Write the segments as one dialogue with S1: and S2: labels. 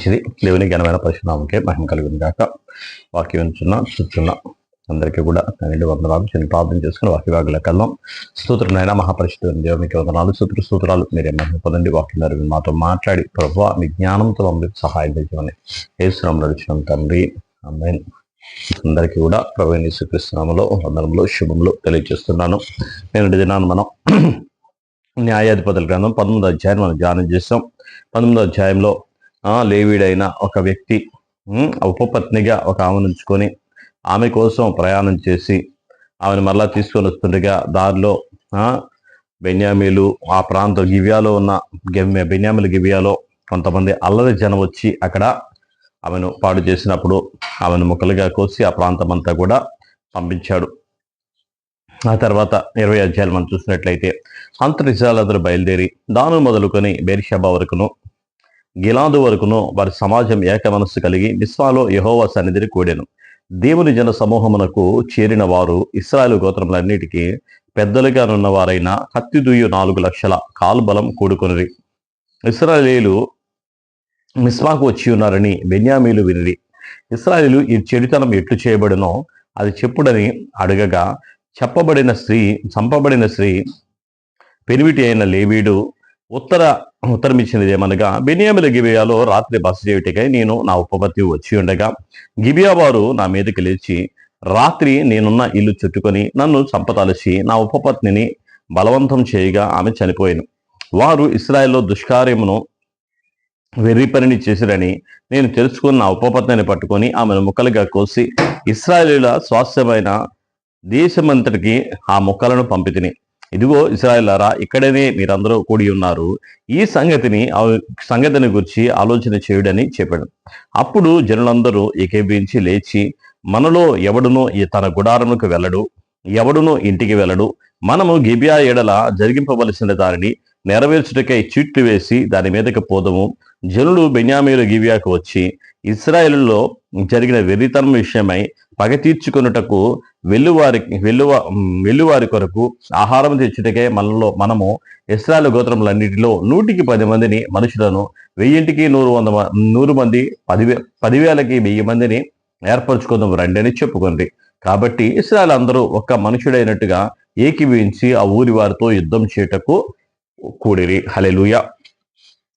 S1: మంచిది దేవుని ఘనమైన పరిశుభామంకే మహిమ కలిగింది కాక వాక్యం వింటున్న చూస్తున్న అందరికీ కూడా నేను వందనాలు. చిన్న ప్రార్థన చేసుకుని వాక్య వాగులకు వెళ్దాం. స్తోత్రం నైనా మహాపరిశుద్ధ దేవునికి వందనాలు. సూత్ర సూత్రాలు మీరే మహిమ పొందండి. వాక్యం మాతో మాట్లాడి ప్రభు మీ జ్ఞానంతో మమ్మల్ని సహాయం చేయమని ఏసునాం నడిచిన తండ్రి. అమ్మాయి అందరికీ కూడా ప్రవీణ్ యేసుక్రీస్తునామలో వందనంలో శుభంలో తెలియజేస్తున్నాను. నేను దినాన్ని మనం న్యాయాధిపతుల గ్రంథం పంతొమ్మిదో అధ్యాయం మనం ధ్యానం చేస్తాం. పంతొమ్మిదో అధ్యాయంలో లేవిడైన ఒక వ్యక్తి ఉపపత్నిగా ఒక ఆమెను ఉంచుకొని ఆమె కోసం ప్రయాణం చేసి ఆమెను మరలా తీసుకొని వస్తుండగా దారిలో బెన్యామీలు ఆ ప్రాంతం గివ్యాలో ఉన్న గెమ్- గివ్యాలో కొంతమంది అల్లరి జనం వచ్చి అక్కడ ఆమెను పాడు చేసినప్పుడు ఆమెను ముక్కలుగా కోసి ఆ ప్రాంతం అంతా కూడా పంపించాడు. ఆ తర్వాత ఇరవై అధ్యాయులు మనం చూసినట్లయితే అంతరిజాలందరూ బయలుదేరి దాను మొదలుకొని బెరిషబా వరకును గిలాదు వరకును వారి సమాజం ఏక మనస్సు కలిగి మిస్వాలో యహోవా సన్నిధిని కూడాను. దేవుని జన సమూహమునకు చేరిన వారు ఇస్రాయేలు గోత్రములన్నిటికీ పెద్దలుగానున్న వారైన కత్తిదుయ్యు నాలుగు లక్షల కాలుబలం కూడుకొనిరి. ఇస్రాయేలీలు మిస్వాకు వచ్చి ఉన్నారని బెన్యామీలు వినిరి. ఇస్రాయేలు ఈ చెడుతనం ఎట్లు చేయబడినో అది చెప్పుడని అడగగా చెప్పబడిన స్త్రీ చంపబడిన స్త్రీ పెనివిటి అయిన లేవీడు ఉత్తర ఉత్తరమిచ్చినది ఏమనగా బెనియాముల గిబియాలో రాత్రి బస చేయుటికై నేను నా ఉపపత్తి వచ్చి ఉండగా గిబియా వారు నా మీదకి లేచి రాత్రి నేనున్న ఇల్లు చుట్టుకొని నన్ను చంపతలసి నా ఉపపత్నిని బలవంతం చేయగా ఆమె చనిపోయాను. వారు ఇస్రాయెల్లో దుష్కార్యమును వెర్రి పనిని చేసిరని నేను తెలుసుకుని నా ఉపపత్నిని పట్టుకొని ఆమెను ముక్కలుగా కోసి ఇస్రాయేలీల స్వాస్థ్యమైన దేశమంతటికి ఆ ముక్కలను పంపితిని. ఇదిగో ఇస్రాయలారా ఇక్కడనే మీరందరూ కూడి ఉన్నారు. ఈ సంగతిని ఆ- సంగతిని గురించి ఆలోచన చేయుడని చెప్పాడు. అప్పుడు జనులందరూ ఏకీభించి లేచి మనలో ఎవడునో ఈ తన గుడారములకు వెళ్ళడు ఎవడునో ఇంటికి వెళ్ళడు. మనము గిబియా ఎడల జరిగింపవలసిన దానిని నెరవేర్చుటకై చీట్లు వేసి దాని మీదకి పోదము. జనులు బెన్యామీరు గిబియాకు వచ్చి ఇస్రాయేల్లో జరిగిన వెర్రితనం విషయమై పగ తీర్చుకొనుటకు వెల్లువారి వెల్లువ వెల్లువారి కొరకు ఆహారం తెచ్చుటకే మనలో మనము ఇస్రాయల్ గోత్రములన్నిటిలో నూటికి పది మందిని మనుషులను వెయ్యింటికి నూరు వంద నూరు మంది పదివే పదివేలకి వెయ్యి మందిని ఏర్పరచుకుందాం రండి అని చెప్పుకుంది కాబట్టి ఇస్రాయల్ అందరూ ఒక్క మనుషుడైనట్టుగా ఏకీవించి ఆ ఊరి వారితో యుద్ధం చేయటకు కూడిరి. హలెలుయ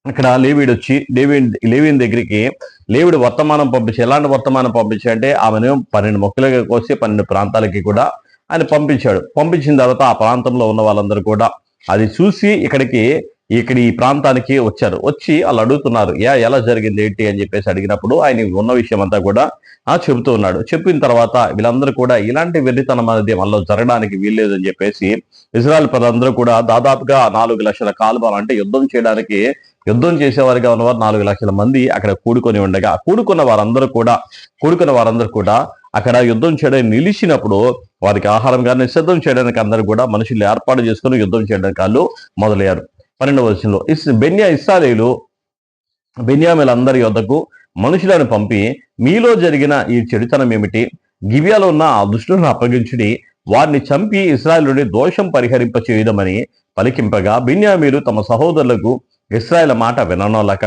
S1: అక్కడ లేవీడు వచ్చి లేవి లేవిన్ దగ్గరికి లేవుడు వర్తమానం పంపించి ఎలాంటి వర్తమానం పంపించి అంటే ఆమెను పన్నెండు మొక్కలుగా కోసి పన్నెండు ప్రాంతాలకి కూడా ఆయన పంపించాడు. పంపించిన తర్వాత ఆ ప్రాంతంలో ఉన్న వాళ్ళందరూ కూడా అది చూసి ఇక్కడికి ఇక్కడ ఈ ప్రాంతానికి వచ్చారు. వచ్చి వాళ్ళు అడుగుతున్నారు యా ఎలా జరిగింది ఏంటి? అని చెప్పేసి అడిగినప్పుడు ఆయన ఉన్న విషయం అంతా కూడా ఆ చెబుతూ ఉన్నాడు. చెప్పిన తర్వాత వీళ్ళందరూ కూడా ఇలాంటి వెర్రితనం అనేది మనలో జరగడానికి వీల్లేదు అని చెప్పేసి ఇజ్రాయల్ ప్రజలందరూ కూడా దాదాపుగా నాలుగు లక్షల కాలువలు అంటే యుద్ధం చేయడానికి యుద్ధం చేసేవారిగా ఉన్నవారు నాలుగు లక్షల మంది అక్కడ కూడుకొని ఉండగా కూడుకున్న వారందరూ కూడా కూడుకున్న వారందరూ కూడా అక్కడ యుద్ధం చేయడానికి నిలిచినప్పుడు వారికి ఆహారం కానీ సిద్ధం చేయడానికి అందరూ కూడా మనుషులు ఏర్పాటు చేసుకుని యుద్ధం చేయడానికి వాళ్ళు మొదలయ్యారు. పన్నెండవ వచనంలో ఇస్ బెన్యా ఇస్రాయేలు బెన్యామిలందరి యొద్దకు మనుషులను పంపి మీలో జరిగిన ఈ చెడుతనం ఏమిటి? గివ్యాలో ఉన్న ఆ దుష్టులను అప్పగించుడి వారిని చంపి ఇస్రాయేలుని దోషం పరిహరింప చేయడమని పలికింపగా బిన్యామీలు తమ సహోదరులకు ఇస్రాయేల్ మాట విననోలక.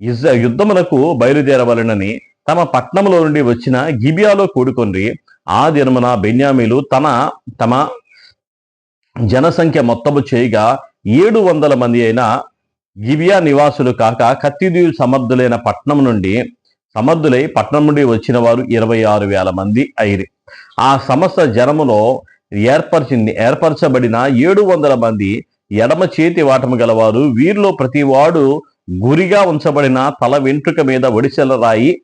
S1: ఇజ్ యుద్ధమునకు బయలుదేరవలనని తమ పట్నములో నుండి వచ్చిన గిబియాలో కూడుకొని ఆ దినమున బెన్యామీలు తన తమ జనసంఖ్య మొత్తము చేయగా ఏడు వందల మంది అయిన గిబియా నివాసులు కాక కత్తిదీయు సమర్థులైన పట్నం నుండి సమర్థులై పట్నం నుండి వచ్చిన వారు ఇరవై ఆరు వేల మంది అయిరి. ఆ సమస్త జనములో ఏర్పరిచింది ఏర్పరచబడిన ఏడు వందల మంది ఎడమ చేతి వాటము గలవారు. వీరిలో ప్రతివాడు గురిగా ఉంచబడిన తల వెంట్రుక మీద ఒడిసెల రాయి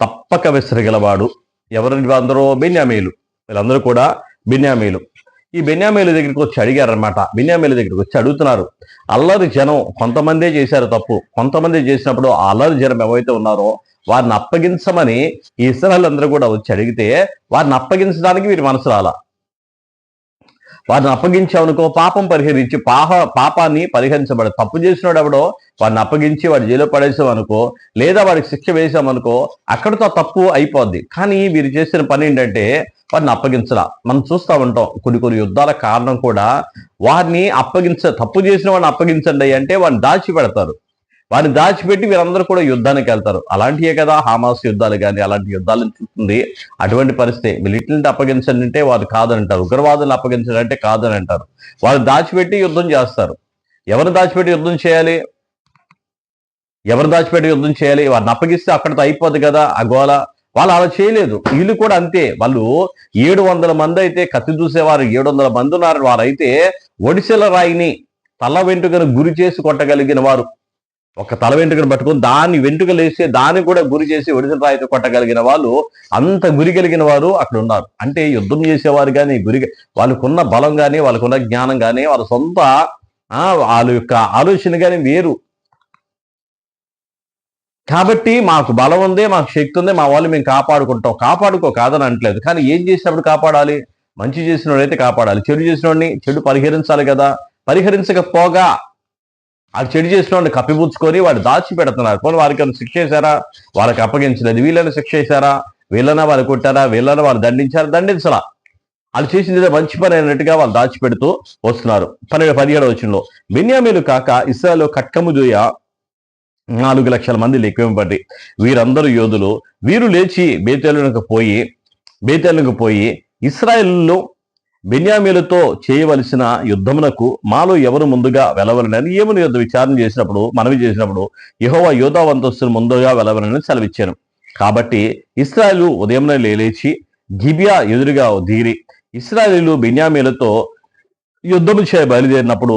S1: తప్పక విసరగలవాడు. ఎవరి అందరూ? బెన్యామీలు. వీళ్ళందరూ కూడా బెన్యామీలు. ఈ బెన్యామీల దగ్గరికి వచ్చి అడిగారనమాట బెన్యామీల దగ్గరికి వచ్చి అడుగుతున్నారు. అల్లరి జనం కొంతమందే చేశారు తప్పు. కొంతమంది చేసినప్పుడు ఆ అల్లరి జనం ఎవరైతే ఉన్నారో వారిని అప్పగించమని ఈ ఇస్రాయల్ అందరూ కూడా వచ్చి అడిగితే వారిని అప్పగించడానికి వీరి మనసు రాలా. వారిని అప్పగించామనుకో పాపం పరిహరించి పాహ పాపాన్ని పరిహరించబడ తప్పు చేసినాడు ఎవడో వాడిని అప్పగించి వాడి జైలు పడేసామనుకో లేదా వాడికి శిక్ష వేసామనుకో అక్కడితో తప్పు అయిపోద్ది. కానీ వీరు చేసిన పని ఏంటంటే వారిని అప్పగించరా. మనం చూస్తూ ఉంటాం కొన్ని కొన్ని యుద్ధాల కారణం కూడా. వారిని అప్పగించ తప్పు చేసిన వాడిని అప్పగించండి అంటే వాడిని దాచి పెడతారు వారిని దాచిపెట్టి వీరందరూ కూడా యుద్ధానికి వెళ్తారు. అలాంటివే కదా హామాస్ యుద్ధాలు కానీ అలాంటి యుద్ధాలను చూస్తుంది అటువంటి పరిస్థితి మిలిటరీని అప్పగించండి అంటే వారు కాదంటారు ఉగ్రవాదులను అప్పగించండి అంటే కాదని అంటారు వారు దాచిపెట్టి యుద్ధం చేస్తారు. ఎవరు దాచిపెట్టి యుద్ధం చేయాలి? ఎవరు దాచిపెట్టి యుద్ధం చేయాలి? వారిని అప్పగిస్తే అక్కడితో అయిపోద్ది కదా అగోల వాళ్ళు అలా చేయలేదు. వీళ్ళు కూడా అంతే. వాళ్ళు ఏడు వందల మంది అయితే కత్తి చూసేవారు ఏడు వందల మంది ఉన్నారు. వారైతే ఒడిశల రాయిని తల వెంట్రుకను గురి చేసి కొట్టగలిగిన వారు. ఒక తల వెంట్రుకను పట్టుకొని దాన్ని వెంట్రుకలు వేసి దాన్ని కూడా గురి చేసి ఒడిసిన రాయితో కొట్టగలిగిన వాళ్ళు అంత గురి కలిగిన వారు అక్కడ ఉన్నారు. అంటే యుద్ధం చేసేవారు కానీ గురి వాళ్ళకున్న బలం కానీ వాళ్ళకున్న జ్ఞానం కానీ వాళ్ళ సొంత ఆ, వాళ్ళ యొక్క ఆలోచన కానీ వేరు. కాబట్టి మాకు బలం ఉంది మాకు శక్తి ఉంది మా వాళ్ళు మేము కాపాడుకుంటాం. కాపాడుకో కాదని అంటలేదు కానీ ఏం చేసినప్పుడు కాపాడాలి? మంచి చేసిన అయితే కాపాడాలి. చెడు చేసిన వాడిని చెడు పరిహరించాలి కదా. పరిహరించకపోగా ఆ చెడు చేసిన వాడిని కప్పిపుచ్చుకొని వాడు దాచి పెడుతున్నారు పోనీ వారికి ఏమైనా శిక్ష చేశారా వాళ్ళకి అప్పగించలేదు వీళ్ళని శిక్ష చేశారా వీళ్ళన వాళ్ళు కొట్టారా? వీళ్ళని వాళ్ళు దండించారా? దండించలా. వాళ్ళు చేసింది మంచి పని అయినట్టుగా వాళ్ళు దాచిపెడుతూ వస్తున్నారు. పన్నెండు పదిహేడు వచ్చినలో బెన్యామీలు కాక ఇస్రాయల్ కట్కము దూయ నాలుగు లక్షల మంది లెక్కింపబడి వీరందరూ యోధులు. వీరు లేచి బేతేలునకు పోయి బేతేలునకు పోయి ఇస్రాయేల్లో బెన్యామీలతో చేయవలసిన యుద్ధమునకు మాలో ఎవరు ముందుగా వెలవలనని ఏముని యుద్ధ విచారణ చేసినప్పుడు మనవి చేసినప్పుడు యహోవా యోధావంతస్తును ముందుగా వెలవలని సెలవిచ్చాను. కాబట్టి ఇస్రాయలు ఉదయంలో లేలేచి గిబియా ఎదురుగా దిగిరి. ఇస్రాయేలు బెన్యామీలతో యుద్ధము చే బయలుదేరినప్పుడు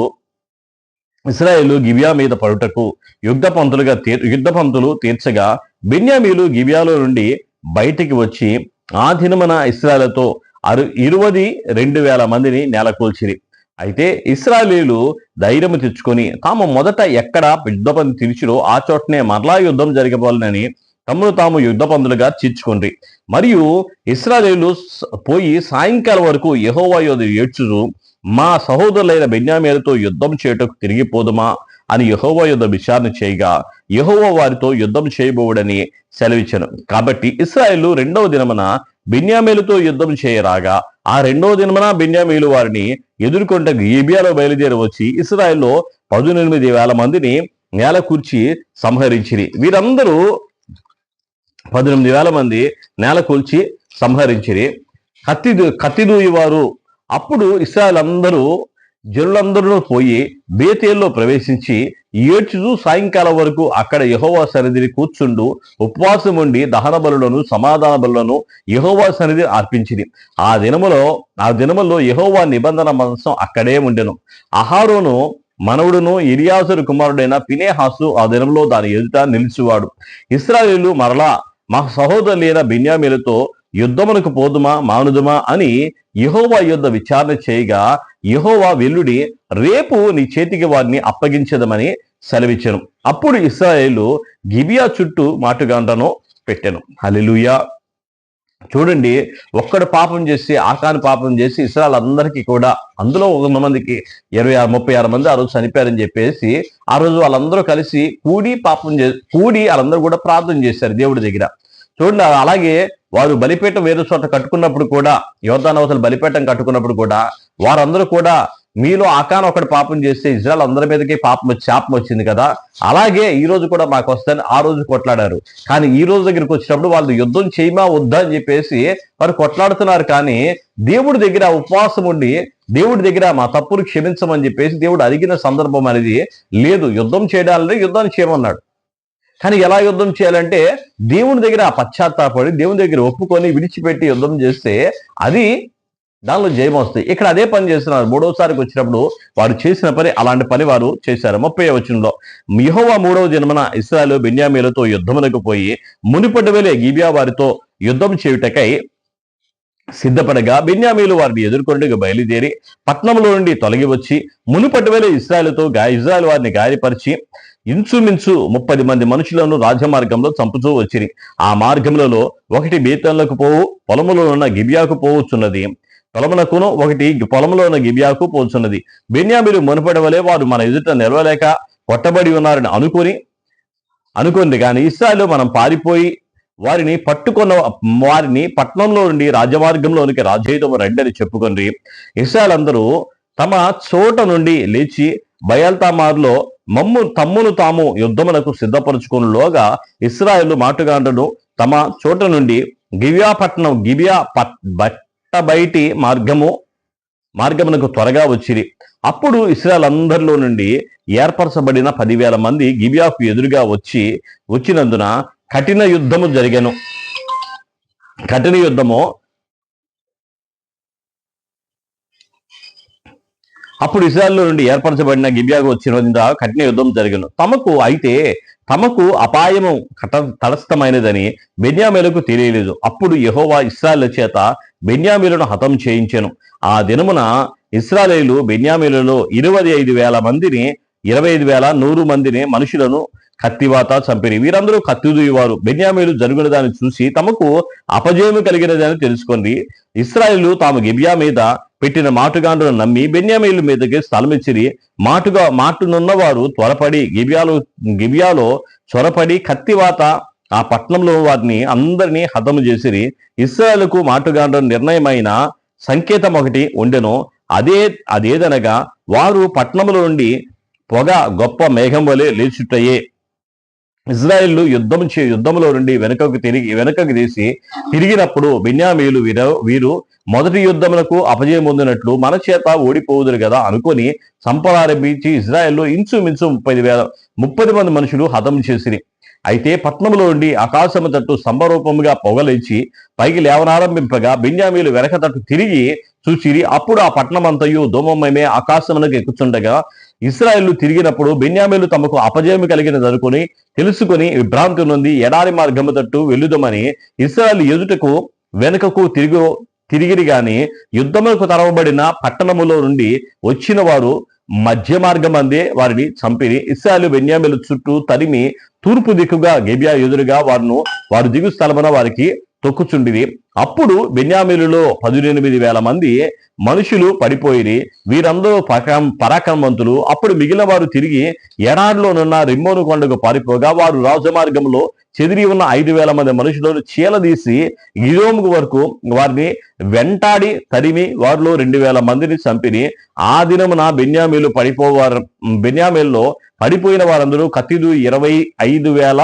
S1: ఇస్రాయేలు గిబియా మీద పడుటకు యుద్ధ పంతులుగా తీర్ యుద్ధ పంతులు తీర్చగా బెన్యామీలు గిబియాలో నుండి బయటికి వచ్చి ఆ దినమన ఇస్రాయలతో అరు ఇరువది రెండు వేల మందిని నెలకూల్చిరి. అయితే ఇస్రాయేలీలు ధైర్యము తెచ్చుకొని తాము మొదట ఎక్కడ యుద్ధపంది తిరిచిరో తీర్చిరో ఆ చోటనే మరలా యుద్ధం జరగబోలనని తమను తాము యుద్ధ పందులుగా చీర్చుకుండ్రి మరియు ఇస్రాయేలీలు పోయి సాయంకాలం వరకు యహోవా యోధ ఏడ్చుచు మా సహోదరులైన బెన్యామేలతో యుద్ధం చేయుటకు తిరిగిపోదుమా అని యహోవా యుద్ధ విచారణ చేయగా యహోవా వారితో యుద్ధం చేయబోవుడని సెలవిచ్చను. కాబట్టి ఇస్రాయేలు రెండవ దినమున బెన్యామీలతో యుద్ధం చేయరాగా ఆ రెండవ దినమున బెన్యామీలు వారిని ఎదుర్కొంట గిబియాలో బయలుదేరి వచ్చి ఇస్రాయేల్లో పదునెనిమిది వేల మందిని నేల కూర్చి సంహరించిరి. వీరందరూ పద్దెనిమిది వేల మంది నేల కూల్చి సంహరించిరి. కత్తి కత్తి వారు అప్పుడు ఇస్రాయల్ అందరూ జనులందరూ పోయి బేతేల్లో ప్రవేశించి ఏడ్చుచూ సాయంకాలం వరకు అక్కడ యహోవా సన్నిధిని కూర్చుండు ఉపవాసం ఉండి దహన బలులను సమాధాన బలులను యహోవా సన్నిధి అర్పించింది ఆ దినములో ఆ దినములో యహోవా నిబంధన మనసం అక్కడే ఉండెను. అహారోను మనవుడును ఇరియాసురు కుమారుడైన పినేహాసు ఆ దినంలో దాని ఎదుట నిలిచివాడు. ఇస్రాయేలు మరలా మా సహోదరులైన బిన్యామీలతో యుద్ధమునకు పోదుమా మానుదుమా అని యహోవా యుద్ధ విచారణ చేయగా యహోవా వెల్లుడి రేపు నీ చేతికి వారిని అప్పగించదమని సెలవిచ్చను. అప్పుడు ఇస్రాయేలు గిబియా చుట్టూ మాటుగాండ్రను పెట్టాను. హలిలుయా చూడండి ఒక్కడు పాపం చేసి ఆకాని పాపం చేసి ఇస్రాయల్ అందరికీ కూడా అందులో ఒక మందికి ఇరవై ఆరు ముప్పై ఆరు మంది ఆ రోజు చనిపోయారని చెప్పేసి ఆ రోజు వాళ్ళందరూ కలిసి కూడి పాపం చే కూడి వాళ్ళందరూ కూడా ప్రార్థన చేశారు దేవుడి దగ్గర. చూడండి అలాగే వారు బలిపీఠం వేరే చోట కట్టుకున్నప్పుడు కూడా యోధానవతలు బలిపీఠం కట్టుకున్నప్పుడు కూడా వారందరూ కూడా మీలో ఆకాన్ ఒకటి పాపం చేస్తే ఇజ్రాయల్ అందరి మీదకి పాపం వచ్చి శాపం వచ్చింది కదా. అలాగే ఈ రోజు కూడా మాకు వస్తాయని ఆ రోజు కొట్లాడారు. కానీ ఈ రోజు దగ్గరికి వచ్చినప్పుడు వాళ్ళు యుద్ధం చేయమా వద్దా అని చెప్పేసి వారు కొట్లాడుతున్నారు. కానీ దేవుడి దగ్గర ఉపవాసం ఉండి దేవుడి దగ్గర మా తప్పులు క్షమించమని చెప్పేసి దేవుడు అడిగిన సందర్భం అనేది లేదు. యుద్ధం చేయడానికి యుద్ధాన్ని చేయమన్నాడు. కానీ ఎలా యుద్ధం చేయాలంటే దేవుని దగ్గర పశ్చాత్తాపడి దేవుని దగ్గర ఒప్పుకొని విడిచిపెట్టి యుద్ధం చేస్తే అది దానిలో జయం వస్తాయి ఇక్కడ అదే పని చేస్తున్నారు. మూడవసారికి వచ్చినప్పుడు వారు చేసిన పని అలాంటి పని వారు చేశారు. ముప్పై వచనంలో మిహోవా మూడవ జన్మన ఇస్రాయల్ బెన్యామీలతో యుద్ధమునకు పోయి మునిపటి వేలే గిబియా వారితో యుద్ధం చేయుటకై సిద్ధపడగా బెన్యామీలు వారిని ఎదుర్కొండగా బయలుదేరి పట్నంలో నుండి తొలగి వచ్చి మునుపటి వేలే ఇస్రాయలతో గా ఇజ్రాయల్ వారిని గాయపరిచి ఇంచుమించు ముప్పది మంది మనుషులను రాజమార్గంలో చంపుతూ వచ్చిరి. ఆ మార్గములలో ఒకటి బీతంలకు పోవు పొలములో ఉన్న గిబియాకు పోవచ్చున్నది పొలమునకును ఒకటి పొలంలో ఉన్న గిబియాకు పోచున్నది బెన్యామీలు మునుపటి వలె వారు మన ఎదుట నిలవలేక కొట్టబడి ఉన్నారని అనుకొని అనుకుంది. కానీ ఇస్రాయలు మనం పారిపోయి వారిని పట్టుకున్న వారిని పట్నంలో నుండి రాజమార్గంలోనికి రాజయుధము రండి అని చెప్పుకొని ఇస్రాయల్ అందరూ తమ చోట నుండి లేచి బయల్తామార్లో మమ్ము తమ్మును తాము యుద్ధములకు సిద్ధపరచుకునిలోగా ఇస్రాయేల్ మాటుగాండ్రులు తమ చోట నుండి గివ్యాపట్నం పట్టణం గిబియా పట్ బట్ట బయటి మార్గము మార్గమునకు త్వరగా వచ్చిరి. అప్పుడు ఇస్రాయల్ అందరిలో నుండి ఏర్పరచబడిన పదివేల మంది గిబియాకు ఎదురుగా వచ్చి వచ్చినందున కఠిన యుద్ధము జరిగను. కఠిన యుద్ధము అప్పుడు ఇస్రాయల్లో నుండి ఏర్పరచబడిన గిబియాకు వచ్చిన కఠిన యుద్ధం జరిగిన తమకు అయితే తమకు అపాయము కట తటస్థమైనదని బెన్యామీలకు తెలియలేదు. అప్పుడు యహోవా ఇస్రాయల్ చేత బెన్యామీలను హతం చేయించెను. ఆ దినమున ఇస్రాయేలు బెన్యామీలలో ఇరవై ఐదు వేల మందిని ఇరవై ఐదు వేల నూరు మందిని మనుషులను కత్తివాత చంపిరి. వీరందరూ కత్తిదూయవారు. బెన్యామీలు జరుగున దాన్ని చూసి తమకు అపజయము కలిగినదని తెలుసుకుంది. ఇస్రాయిలు తాము గిబియా మీద పెట్టిన మాటుగాండ్రును నమ్మి బెన్యామీల మీదకి స్థలమిచ్చిరి మాటుగా మాటునున్నవారు త్వరపడి గిబియాలో గిబియాలో చొరపడి కత్తివాత ఆ పట్టణంలో వారిని అందరినీ హతము చేసిరి. ఇస్రాయల్కు మాటుగాండ్రు నిర్ణయమైన సంకేతం ఒకటి ఉండెను. అదే అదేదనగా వారు పట్టణముల నుండి పొగ గొప్ప మేఘం వలె లేచుటయే. ఇజ్రాయిల్ యుద్ధం చే యుద్ధంలో నుండి వెనుకకు తిరిగి వెనుకకు తీసి తిరిగినప్పుడు బిన్యామీలు వీరు వీరు మొదటి యుద్ధములకు అపజయం పొందినట్లు మన చేత ఓడిపోదురు కదా అనుకొని సంపలారంభించి ఇజ్రాయెల్లో ఇంచుమించు ముప్పై వేల ముప్పై మంది మనుషులు హతం చేసిరి. అయితే పట్నంలో నుండి ఆకాశము తట్టు స్తంభరూపముగా పొగలించి పైకి లేవనారంభింపగా బిన్యామీలు వెనక తట్టు తిరిగి చూచిరి. అప్పుడు ఆ పట్టణమంతయు ధూమమయమే ఆకాశమునకు ఎక్కుచుండగా ఇస్రాయేళ్ళు తిరిగినప్పుడు బెన్యామేలు తమకు అపజయం కలిగినది అనుకుని తెలుసుకుని విభ్రాంతి నుండి ఎడారి మార్గము తట్టు వెళ్ళుదమని ఇస్రాయల్ ఎదుటకు వెనుకకు తిరిగి తిరిగిరి గాని యుద్ధములకు తరవబడిన పట్టణములో నుండి వచ్చిన వారు మధ్య మార్గం అందే వారిని చంపిని ఇస్రాయలు బెన్యామేలు చుట్టూ తరిమి తూర్పు దిక్కుగా గెబియా ఎదురుగా వారును వారు దిగు స్థలమున వారికి తొక్కుచుండిది అప్పుడు బెన్యామీలులో పదిహేనిమిది వేల మంది మనుషులు పడిపోయిరి. వీరందరూ పరాక్రమ పరాక్రమవంతులు. అప్పుడు మిగిలిన వారు తిరిగి ఎడారిలోనున్న రిమ్మోను కొండకు పారిపోగా వారు రాజమార్గంలో చెదిరి ఉన్న ఐదు వేల మంది మనుషులను చీలదీసి గిరోముకు వరకు వారిని వెంటాడి తరిమి వారిలో రెండు వేల మందిని చంపిని ఆ దినమున బెన్యామీలు పడిపోవారు బెన్యామీల్లో పడిపోయిన వారందరూ కత్తిదు ఇరవై ఐదు వేల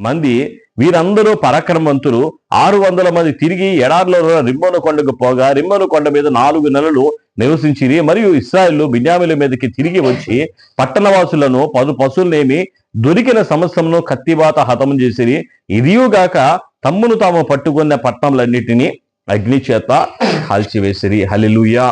S1: మంది వీరందరూ పరాక్రమవంతులు. ఆరు వందల మంది తిరిగి ఎడారిలో రిమ్మోను కొండకు పోగా రిమ్మోను కొండ మీద నాలుగు నెలలు నివసించిరి మరియు ఇస్రాయిల్ బిన్యామిల మీదకి తిరిగి వచ్చి పట్టణవాసులను పదు పశువులనేమి దొరికిన సంవత్సరంలో కత్తివాత హతం చేసిరి. ఇదియుగాక తమ్మును తాము పట్టుకున్న పట్టణములన్నిటినీ అగ్ని చేత కాల్చివేసిరి. హలిలుయా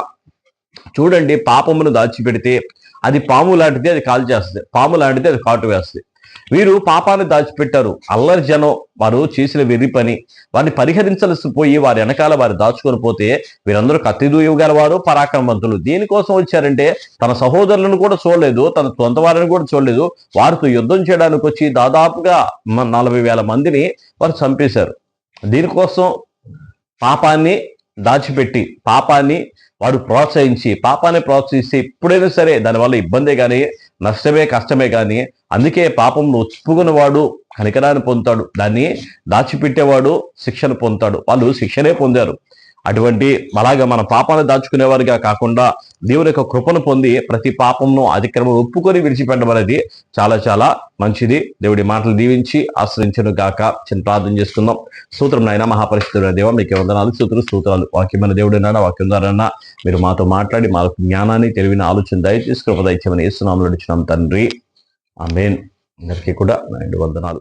S1: చూడండి పాపమును దాచిపెడితే అది పాము లాంటిది అది కాల్చేస్తుంది. పాము లాంటిది అది కాటు వేస్తుంది. వీరు పాపాన్ని దాచిపెట్టారు. అల్లరి జనం వారు చేసిన వెర్రి పని వారిని పరిహరించాల్సి పోయి వారి వెనకాల వారు దాచుకొని పోతే వీరందరూ కత్తి దూయగల వారు పరాక్రమవంతులు. దేనికోసం వచ్చారంటే తన సహోదరులను కూడా చూడలేదు తన సొంత వారిని కూడా చూడలేదు. వారితో యుద్ధం చేయడానికి వచ్చి దాదాపుగా నలభై వేల మందిని వారు చంపేశారు. దీనికోసం పాపాన్ని దాచిపెట్టి పాపాన్ని వాడు ప్రోత్సహించి పాపాన్ని ప్రోత్సహిస్తే ఎప్పుడైనా సరే దానివల్ల ఇబ్బందే కానీ నష్టమే కష్టమే కానీ అందుకే పాపంలో ఒప్పుకున్నవాడు కనికరాన్ని పొందుతాడు. దాన్ని దాచిపెట్టేవాడు శిక్షను పొందుతాడు. వాళ్ళు శిక్షనే పొందారు. అటువంటి అలాగా మన పాపాన్ని దాచుకునేవారిగా కాకుండా దేవుని యొక్క కృపను పొంది ప్రతి పాపంను అతిక్రమం ఒప్పుకొని విడిచిపెట్టడం అనేది చాలా చాలా మంచిది. దేవుడి మాటలు దీవించి ఆశ్రయించను గాక. చిన్న ప్రార్థన చేసుకుందాం. సూత్రం నాయన మహాపరిస్థితుడైన దేవ మీకు వందనాలు సూత్రులు సూత్రాలు వాక్యమైన దేవుడు నాయన వాక్యం ద్వారా మీరు మాతో మాట్లాడి మాకు జ్ఞానాన్ని తెలివిన ఆలోచన దయచేసి కృప దయచేమని ఇస్తున్నాము నడిచినాం తండ్రి. ఆమెన్. అందరికీ కూడా నా వందనాలు.